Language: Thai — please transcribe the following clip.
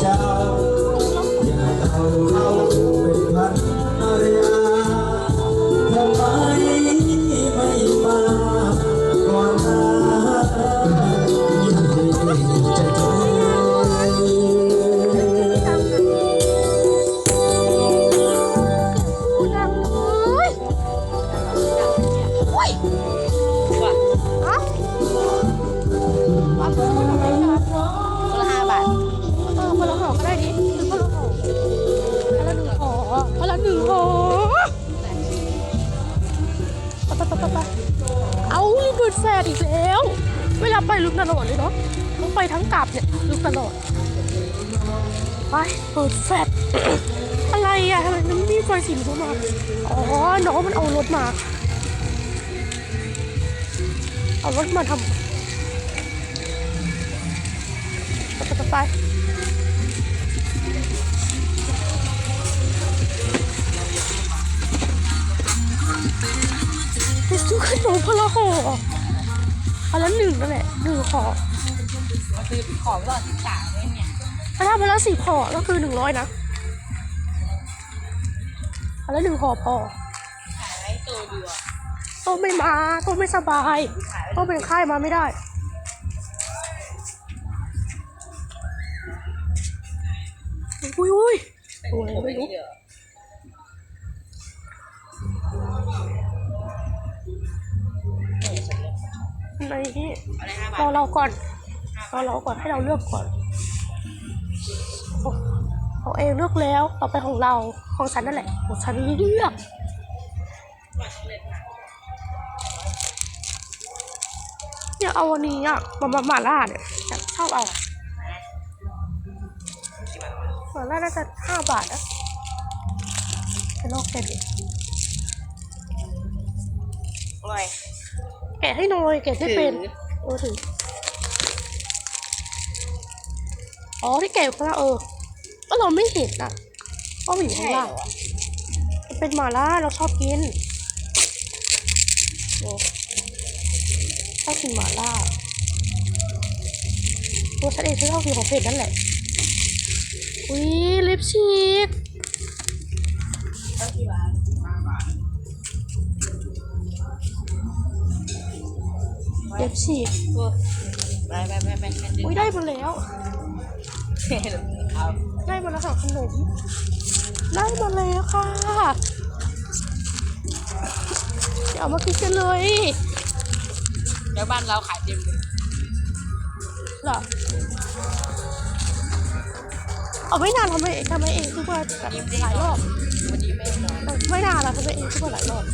เจ้าอย่าเอาเข้าเป็นพัน หไปไปไปไปเอาลูกดูดแฟดอีกแล้ว เวลาไปลุกตลอดเลยเนาะต้องไปทั้งกลับเนี่ยลุกตลอด ไปเปิดแฟลชอะไรอะทำไมมันมีไฟสีเข้ามา อ๋อ น้องมันเอารถมา เอารถมาทำไปไป ไปไปซื้อขนมพนละห่ออันละหนึ่งนั่นแหละหนึ่งห่อซื้อของก่อนสามเลยเนี่ยถ้าทำมาแล้วสี่ห่อก็คือหนึ่งร้อยนะอันละหนึ่งห่อพอขายไว้ตัวเดียวต้องไม่มาต้องไม่สบายต้องเป็นไข้มาไม่ได้อุ้ยอุ้ยโอ้ยไม่รู้ อะไรห้าบาทรอเราก่อนรอเราก่อนให้เราเลือกก่อนโอ้ของเองเลือกแล้วต่อไปของเราของฉันนั่นแหละของฉันเลือกเนี่ยเอาวันนี้อะมามาหมาล่าเนี่ยชอบเอาหมาล่าน่าจะห้าบาทนะไปลอกแกะดิอร่อย แกะให้หน่อยแกะให้เป็นถือเออถืออ๋อที่แกะอยู่ข้างล่างเออก็เราไม่เห็นอะก็มันอยู่ข้างล่าง มันเป็นหมาล่าเราชอบกินโอ้ชอบกินหมาล่าตัวฉันเองฉันชอบกินของเผ็ดนั่นแหละ อุ้ยลิปชีกก็ที่บาทห้าบาท ลิปชีกไปไปไปไปไปอุ้ยได้หมดแล้ว เอาได้หมดแล้วค่ะขนม ได้หมดแล้วค่ะเดี๋ยวเอามากินกันเลยเดี๋ยวบ้านเราขายเต็มเลยเหรอเอาไม่นานทำไมทำไมเองคือว่าแบบหลายรอบวันนี้ไม่นอนไม่นานแล้วทำไมเองคือว่าหลายรอบ